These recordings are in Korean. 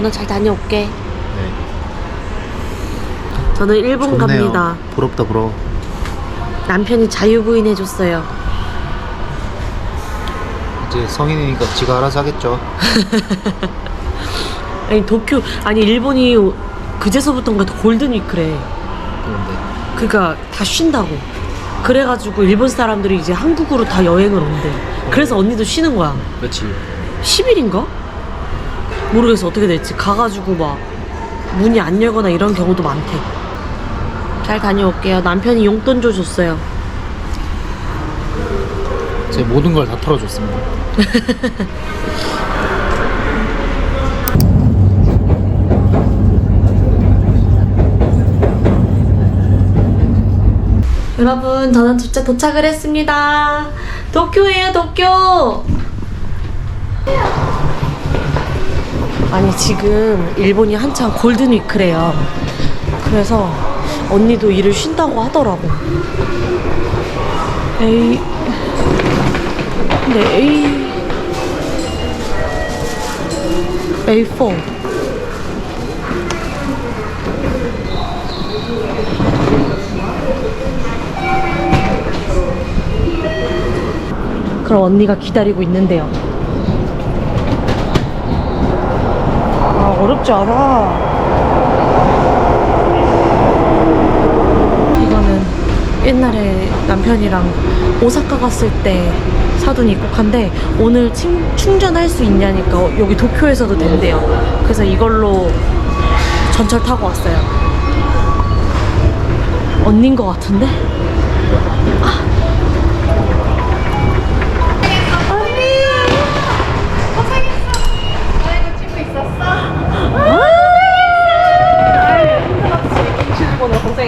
일본은 잘 다녀올게. 네. 저는 일본 좋네요. 갑니다. 부럽다 부러워. 남편이 자유부인 해줬어요. 이제 성인이니까 지가 알아서 하겠죠. 아니 도쿄 아니 일본이 그제서부터인가 골든 위크래. 그런데 그니까 다 쉰다고. 그래가지고 일본 사람들이 이제 한국으로 다 여행을 온대. 그래서 언니도 쉬는 거야. 며칠? 10일인가? 모르겠어 어떻게 될지. 가가지고 막 문이 안 열거나 이런 경우도 많대. 잘 다녀올게요. 남편이 용돈 줘줬어요. 제 모든 걸 다 털어줬습니다. 여러분 저는 진짜 도착을 했습니다. 도쿄예요 도쿄 아니 지금 일본이 한창 골든 위크래요. 그래서 언니도 일을 쉰다고 하더라고. 에이. 근데 A A4 그럼 언니가 기다리고 있는데요. 아, 어렵지 않아. 이거는 옛날에 남편이랑 오사카 갔을 때 사둔 입국한데 오늘 침- 충전할 수 있냐니까 여기 도쿄에서도 된대요. 그래서 이걸로 전철 타고 왔어요. 언닌 것 같은데?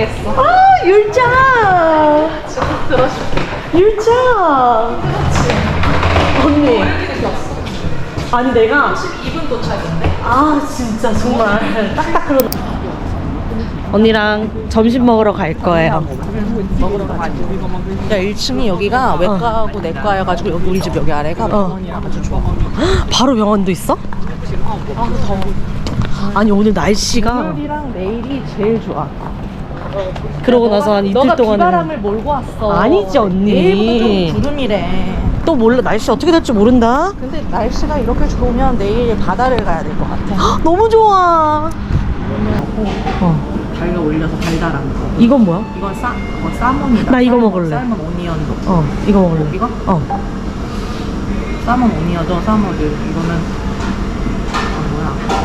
아, 율자! 율자! 언니. 아니, 내가. 12분 도착인데? 아, 진짜, 정말. 딱딱 그런. 언니랑 점심 먹으러 갈 거예요. 야 1층이 여기가 외과하고 내과여가지고 여기 우리 집 여기 아래가 병원이라 아주 좋아. 바로 병원도 있어? 아 더워. 아니, 오늘 날씨가. 오늘이랑 내일이 제일 좋아. 그러고 나서 한 이틀 너가 동안은. 비바람을 몰고 왔어. 아니지, 언니. 내일부터 좀 구름이래. 또 몰라, 날씨 어떻게 될지 모른다. 근데 날씨가 이렇게 좋으면 내일 바다를 가야 될 것 같아. 너무 좋아. 어. 달가 올려서 달달한 거. 이건 뭐야? 이건 싸, 어, 사몬이다. 나 이거 먹을래. 삶은 오니언도. 어, 이거 먹을래. 이거? 어. 삶은 오니언도 사모드. 이거는?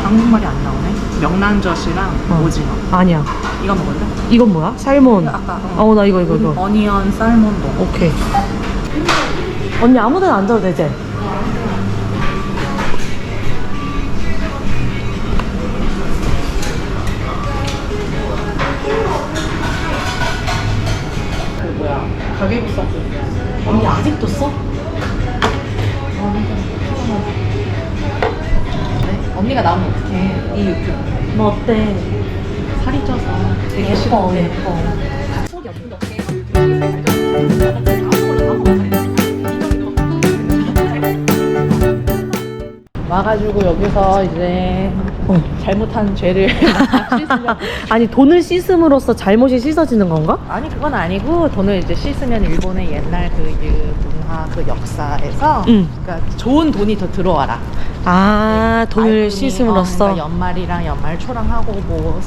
한국말이 안 나오네. 명란젓이랑 어. 오징어. 아니야. 이거 먹을래? 이건 뭐야? 살몬. 아까, 어. 어, 나 이거, 이거, 이거. 어니언 살몬도. 오케이. 언니 아무 데나 앉아도 되지? 가게 비쌌어. 언니 아직도 써? 언니가 나오면 어떡해. 이 유튜브. 너 어때? 살이 쪄서 되게 예뻐. 예뻐. 와가지고 여기서 이제 어. 잘못한 죄를 씻으려고. 아니, 돈을 씻음으로써 잘못이 씻어지는 건가? 아니 그건 아니고 돈을 이제 씻으면 일본의 옛날 그 유- 문화 그 역사에서 응. 그러니까 좋은 돈이 더 들어와라. 아, 돈을 알분이, 씻음으로써. 어, 그러니까 연말이랑 연말 초랑 하고 뭐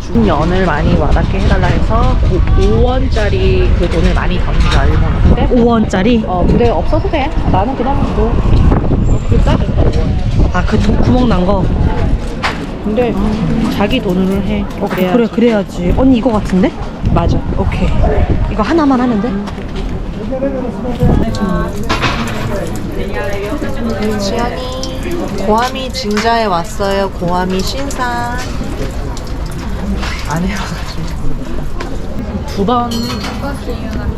중연을 많이 와닿게 해달라 해서 5원짜리 그 돈을 많이 던져 일본한테 5원짜리? 어 근데 없어도 돼 나는 그냥 뭐 비싸겠다 5원 아, 그 돈- 구멍 난 거? 근데 자기 돈으로 해 그래야지. 그래, 그래야지. 언니 이거 같은데? 맞아 오케이. 이거 하나만 하면 돼? 지연이 고아미 진자에 왔어요. 고아미 신산 안 해와가지고. 두 번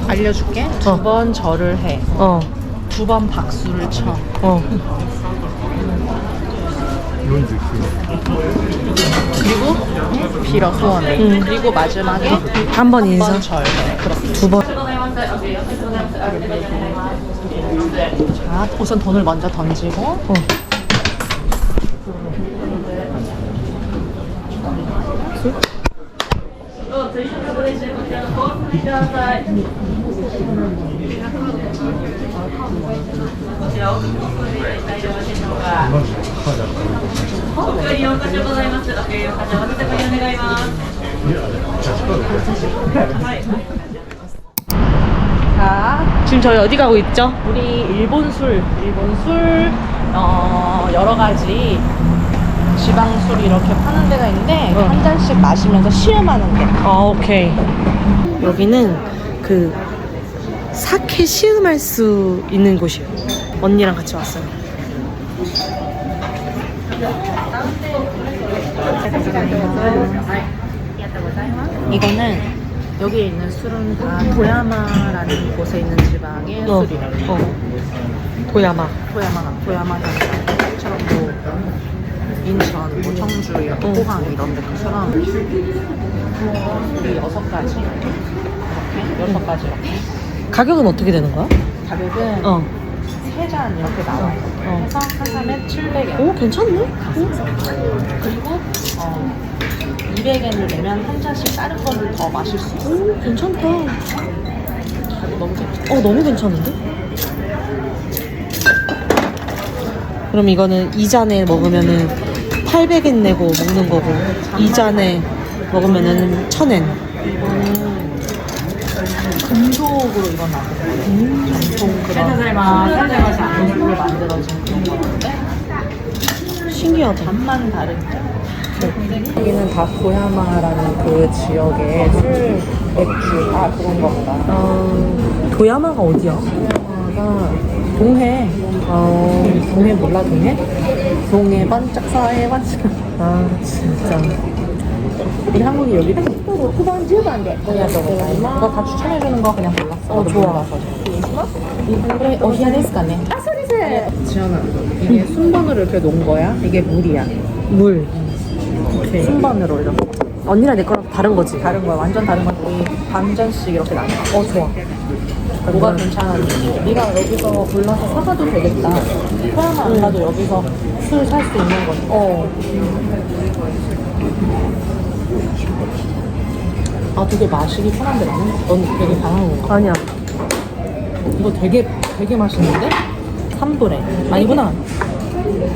알려줄게? 두번 절을 어, 해두 번 박수를 쳐. 어. 그리고 빌어 소원을. 응. 그리고 마지막에 한 번 인사. 한번 절 그렇게. 두 번. 자, 우선 돈을 먼저 던지고. 어. 어? 자, 지금 저희 어디 가고 있죠? 우리 일본 술, 일본 술, 어, 여러 가지 지방 술 이렇게 파는 데가 있는데 응. 한 잔씩 마시면서 시음하는 데. 아 오케이 여기는 그 사케 시음할 수 있는 곳이에요 언니랑 같이 왔어요 이거는 여기 있는 술은 다 도야마라는 곳에 있는 지방의 어, 술이에요. 어. 도야마 도야마, 도야마 전처럼 뭐 인천, 뭐 청주, 이렇게 응. 포항 이런 데처럼 술이 여섯 가지 이렇게 여섯 가지 이렇게 가격은 어떻게 되는 거야? 가격은 어. 세잔 이렇게 나와요. 어. 해서 한 잔에 700엔. 오 괜찮네 그리고 어, 200엔을 내면 한 잔씩 다른 거를 더 마실 수 있어요. 오 괜찮다 너무 괜찮아. 어 너무 괜찮은데? 그럼 이거는 2잔에 먹으면은 800엔 내고 먹는 거고 2잔에 먹으면은 1000엔 금속으로 이건 만든 거예요. 전통 그런 사용하지 않는 술로 만들어진 그런 거인데 신기하다 맛만 다르죠. 여기는 다 고야마라는 그 지역의 술 맥주. 아 그런 거보다. 어, 도야마가 어디야? 고야마가 동해. 어, 동해 몰라 동해? 동해 반짝 서해 반짝. 아 진짜. 우리 한국이 여기 이거 다 추천해 주는 거 그냥 골랐어. 어, 좋아. 이게 어디야 데스까네? 아 소리세 지연아 이게 순번으로 이렇게 놓은 거야? 이게 물이야. 물 오케이 순번으로 이렇게. 언니랑 내 거랑 다른 거지? 다른 거야. 완전 다른 건 우리 반 잔씩 이렇게 나눠. 어 좋아. 뭐가 괜찮은지 네가 여기서 골라서 사가도 되겠다. 소양아 안 가도 여기서 술 살 수 있는 거니까. 어. 아 되게 마시기 편한데 나는? 넌 되게 강한 건가? 아니야. 이거 되게 되게 맛있는데? 3도래 아니구나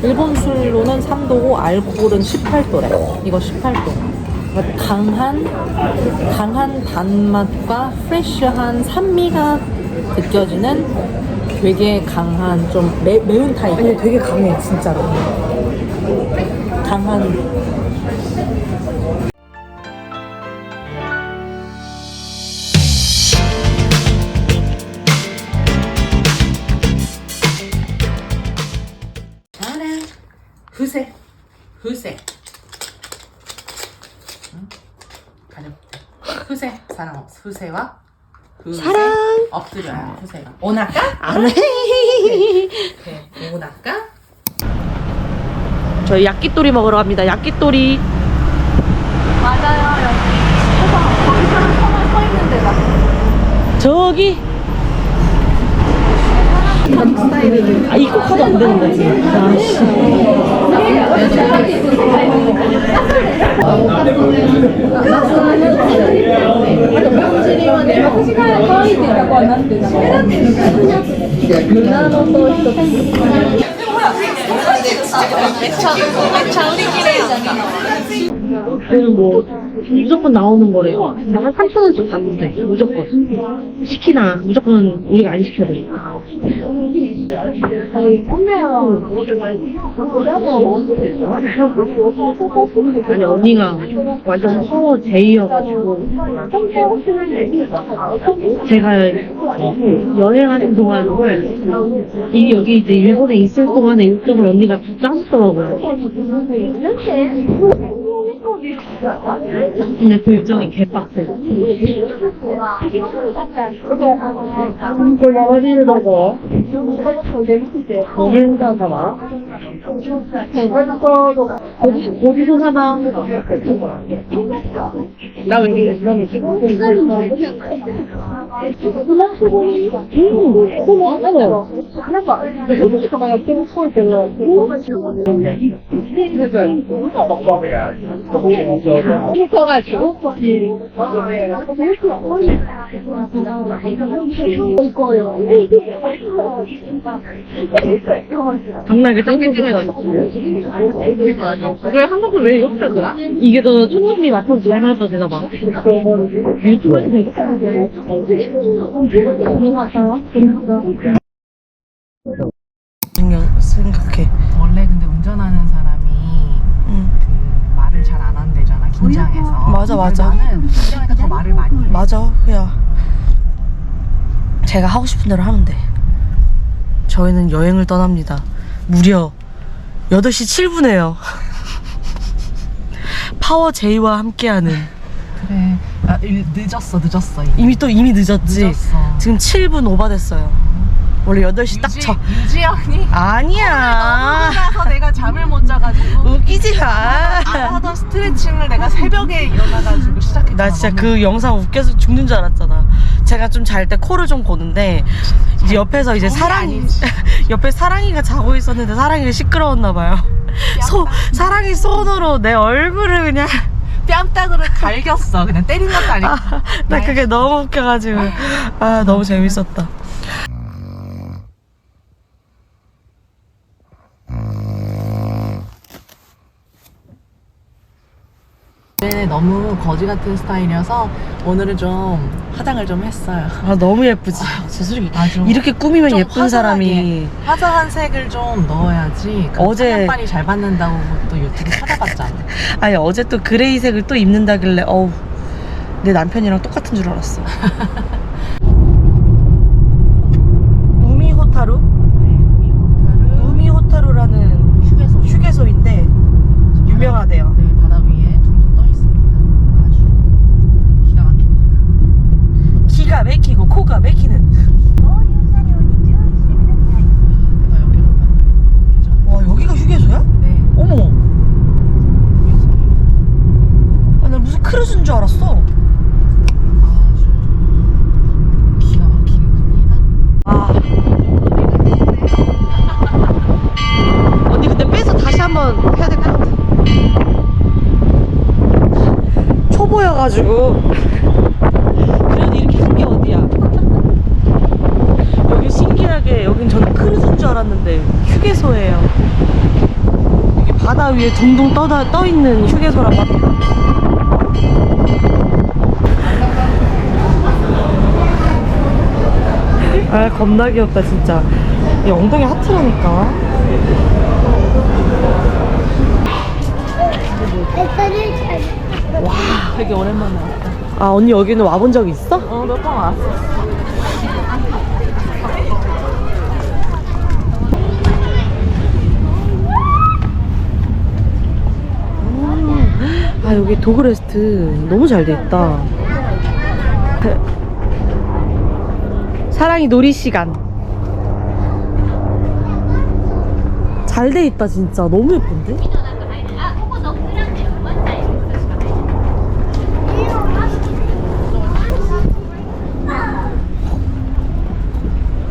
일본 술로는 3도고 알코올은 18도래. 이거 18도. 그러니까 강한 강한 단맛과 프레쉬한 산미가 느껴지는 되게 강한 좀 매, 매운 타입. 아니 되게 강해 진짜로. 강한 후세와 후세 사랑. 엎드려요. 후세가. 오나까? 안 해 네. 오나까? 저희 야끼또리 먹으러 갑니다. 야끼또리. 맞아요. 여기 서서 거기 사람 서만 서 있는 데가 저기. 아 이거 카드 안 되는 거지 아씨 그는 뭐 무조건 나오는 거래요. 한 3천 원씩 받는데 무조건 시키나 무조건 우리가 안 시켜야 되니까. 아니 언니가 완전 서워 제이여가지고 제가 여행하는 동안 이 여기 이제 일본에 있을 동안에 일정을 언니가 짜줬더라고요. 근데 그 일정이 개빡세. 이걸 어디를 먹어? 어디서 사나? 어디, 어디서 사나? 나왜 이렇게 머. 어디서 가야 핑크볼 별로. 당나귀 짱짱짱해가지고. 왜 이렇게 하더라? 이게 더 촌놈이 맞춰서 잘 맞춰 되나 봐. 유튜브에서 생각, 생각해. 원래 근데 운전하는 사람이 응. 그 말을 잘 안 한대잖아 긴장해서. 맞아, 맞아. 나는 긴장하니까 더 말을 많이 해. 맞아, 그냥. 제가 하고 싶은 대로 하면 돼. 저희는 여행을 떠납니다. 무려 8시 7분에요. 파워 제이와 함께하는. 그래. 아, 일- 늦었어 늦었어. 이미. 이미 또 이미 늦었지? 늦었어. 지금 7분 오바됐어요. 원래 8시 딱 유지, 쳐. 유지연이 아니야. 너무 내가 잠을 못 자가지고 웃기지 마. 안 하던 스트레칭을 내가 새벽에 일어나가지고 시작했잖아. 나 진짜 그 영상 웃겨서 죽는 줄 알았잖아. 제가 좀 잘 때 코를 좀 고는데 이제 옆에서 이제 사랑이. 옆에 사랑이가 자고 있었는데 사랑이가 시끄러웠나 봐요. 소 사랑이 손으로 내 얼굴을 그냥 뺨따구를 갈겼어. 그냥 때린 것도 아니고. 나 그게 너무 웃겨가지고 아 너무 재밌었다. 네, 너무 거지 같은 스타일이어서 오늘은 좀 화장을 좀 했어요. 아 너무 예쁘지. 저 솔직히 아주 이렇게 꾸미면 좀 예쁜 화사하게. 사람이 화사한 색을 좀 넣어야지. 그 어제- 화장빨이 잘 받는다고 또 유튜브 찾아봤잖아. 아니 어제 또 그레이색을 또 입는다길래 어우 내 남편이랑 똑같은 줄 알았어. 우미 호타루? 우미 호타루라는 휴게소. 휴게소인데 유명하대요. 네, 바다 위에 둥둥 떠 있습니다. 아주 기가 막힙니다. 기가 막히고 코가 막히는. 내가 여기로 가는 와 여기가 휴게소야? 네. 어머. 아, 나 무슨 크루즈인 줄 알았어. 아주 기가 막히게 큽니다. 아. 언니 근데 빼서 다시 한번 해야 될 것 같아. 초보여가지고. 그래도 이렇게 한 게 어디야. 여기 신기하게 여긴 저는 크루즈인 줄 알았는데 휴게소예요. 여기 바다 위에 둥둥 떠다, 떠 있는 휴게소라고 합니다. 아 겁나 귀엽다 진짜 이 엉덩이 하트라니까 와, 되게 오랜만에 왔다. 아 언니 여기는 와본 적 있어? 어, 몇번 왔어. 아 여기 도그레스트 너무 잘 돼 있다. 사랑이 놀이 시간. 잘 돼 있다 진짜. 너무 예쁜데?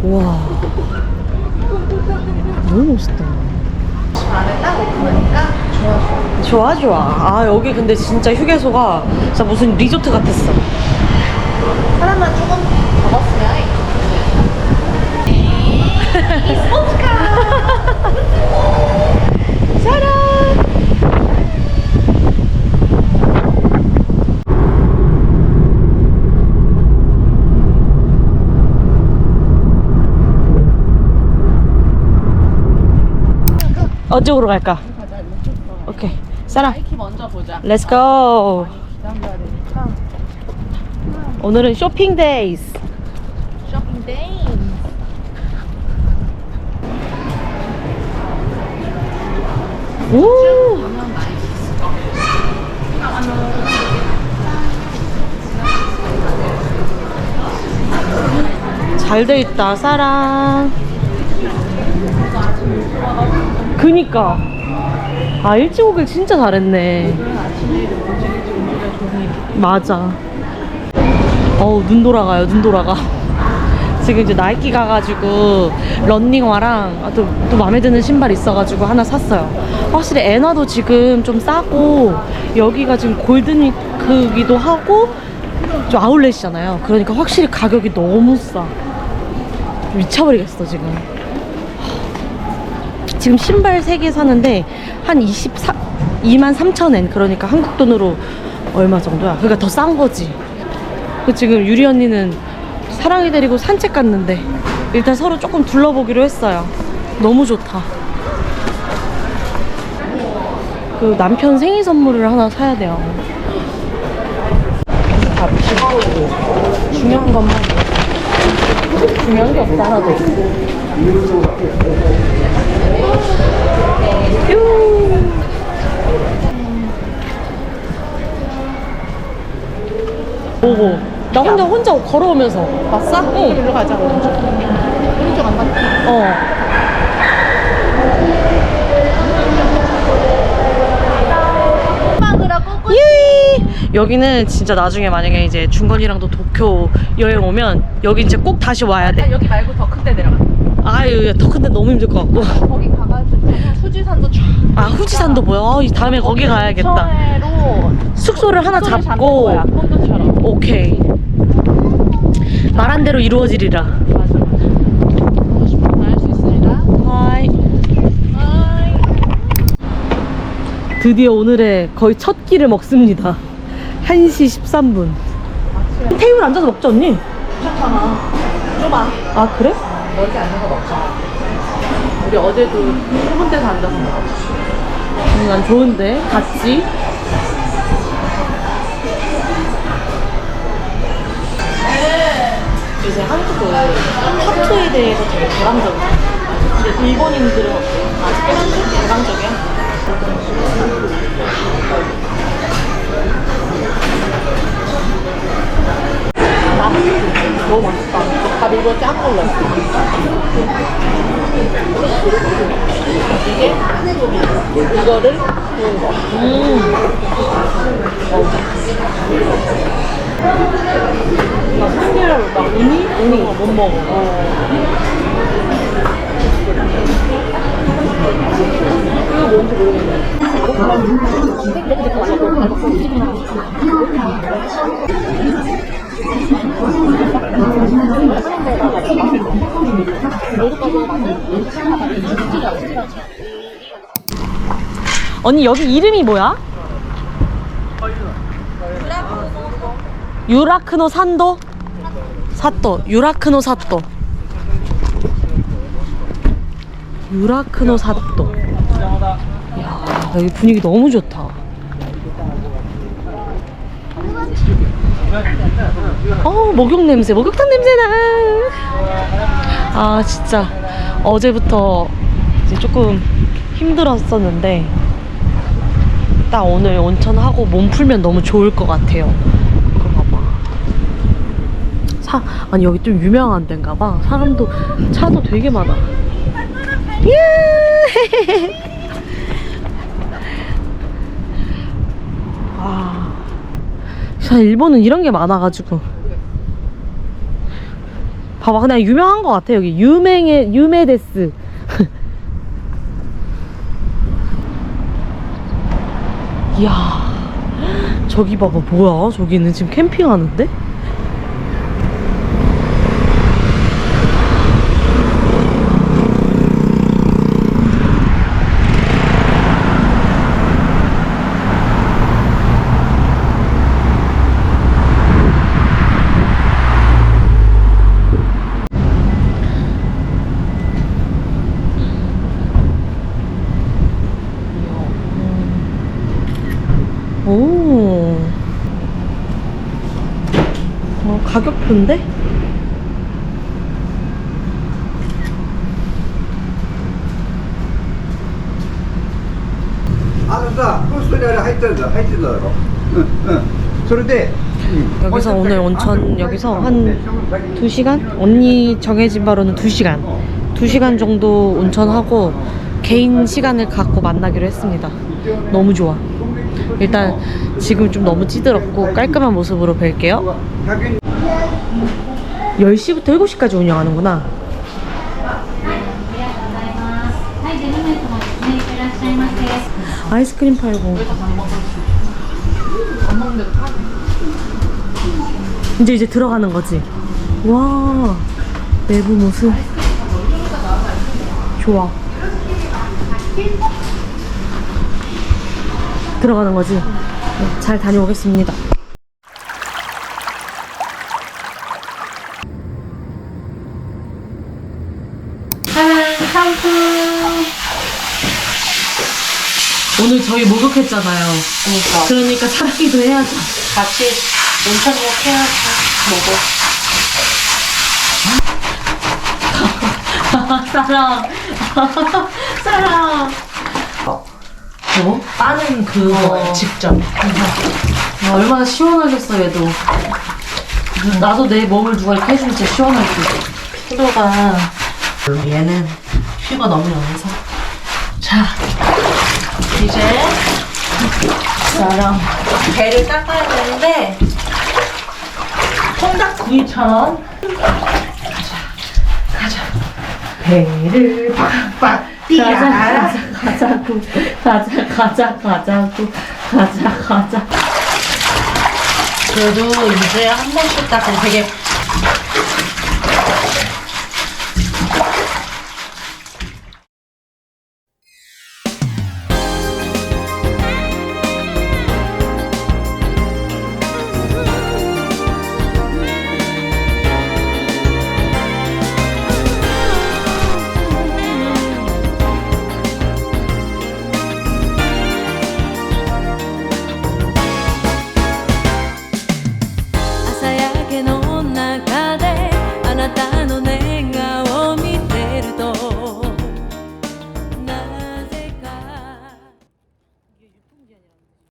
와. 너무 멋있다 좋아 좋아. 아 여기 근데 진짜 휴게소가 진짜 무슨 리조트 같았어. 사람만 조금 적었으면 어쪽으로 갈까? 오케이 사랑 키 먼저 보자. 렛츠 고 기다려야 되니까. 오늘은 쇼핑 데이스 쇼핑 데이. 오 잘 돼 있다 사랑 그니까 아 일찍 오길 진짜 잘했네 맞아 어우 눈 돌아가요 눈 돌아가 지금 이제 나이키 가가지고 런닝화랑 아, 또, 또 마음에 드는 신발 있어가지고 하나 샀어요 확실히 엔화도 지금 좀 싸고 여기가 지금 골든위크기도 하고 좀 아울렛이잖아요. 그러니까 확실히 가격이 너무 싸. 미쳐버리겠어 지금. 지금 신발 3개 사는데 한 24, 2만 3천 엔 그러니까 한국 돈으로 얼마 정도야? 그러니까 더 싼 거지. 그 지금 유리 언니는 사랑이 데리고 산책 갔는데 일단 서로 조금 둘러보기로 했어요. 너무 좋다. 그 남편 생일 선물을 하나 사야 돼요. 중요한 것만. 중요한 게 없다 하나도. 뾰. 오고. 나 혼자 혼자 걸어오면서 봤어? 응. 일로 가자 오른쪽 오른쪽 안 맞다 어. 예! 여기는 진짜 나중에 만약에 이제 중건이랑도 도쿄 여행 오면 여기 이제 꼭 다시 와야 돼. 여기 말고 더 큰 데 내려가 아유, 더 큰데 너무 힘들 것 같고. 거기 가가지고 후지산도 쫙 아, 후지산도 뭐야? 어, 다음에 거기 가야겠다. 처음으로 숙소를 하나 잡는 잡고. 거야 콘도처럼 오케이. 말한 대로 이루어지리라. 맞아 있습니다 하이. 드디어 오늘의 거의 첫 끼를 먹습니다. 1시 13분. 테이블 앉아서 먹자, 언니. 괜찮아 좁아 아, 그래? 멀리 앉아서 먹자 우리 어제도 좁은 데서 앉아서 먹었지 음, 난 좋은데. 같이. 요새 한국은 하트에 대해서 되게 개방적이야. 근데 일본인들은? 아직 개방적? 개방적이야? 너무 맛있다 짠 걸로 했어 이게 이거를 구운 거 음. 나 참기름, 막 우니? 우니 못 먹어. 이거 뭔지 모르겠네 언니 여기 이름이 뭐야? 유라크노 산도? 사또 유라크노 사또 유라크노 사또 이야 여기 분위기 너무 좋다 어 목욕 냄새 목욕탕 냄새나 아 진짜 어제부터 이제 조금 힘들었었는데 딱 오늘 온천하고 몸 풀면 너무 좋을 것 같아요. 이거 봐봐. 사, 아니 여기 좀 유명한 데인가 봐. 사람도 차도 되게 많아. 예! 아, 자 일본은 이런 게 많아가지고. 봐봐, 그냥 유명한 것 같아 여기 유명해 유메데스. 이야 저기 봐봐 뭐야 저기는 지금 캠핑하는데? 오. 어, 가격표인데? 알았어. 그 소리를 하이트다, 하이트다. 응, 응. 그런데 여기서 오늘 온천 여기서 한 2시간? 언니 정해진 바로는 2시간 2시간 정도 온천하고 개인 시간을 갖고 만나기로 했습니다 너무 좋아 일단 지금 좀 너무 찌들었고 깔끔한 모습으로 뵐게요. 10시부터 7시까지 운영하는구나. 아이스크림 팔고. 이제 이제 들어가는 거지. 와 내부 모습. 좋아. 들어가는 거지. 네, 잘 다녀오겠습니다. 오늘 저희 목욕했잖아요. 그러니까 그러니까 사랑이도 해야죠. 같이 온천 목 해야지 먹어. 사랑. 사랑. 뭐? 빠는 그거 직접. 야, 얼마나 시원하겠어, 얘도. 나도 내 몸을 누가 이렇게 해주면 진짜 시원할 듯. 피부가. 얘는 피가 너무 연해서. 자, 이제. 사랑. 배를 닦아야 되는데. 통닭구이처럼. 가자. 가자. 배를 빡빡 가자 가자 가자고 가자 가자 가자고 가자 가자. 그래도 이제 한 번씩 닦으면 되게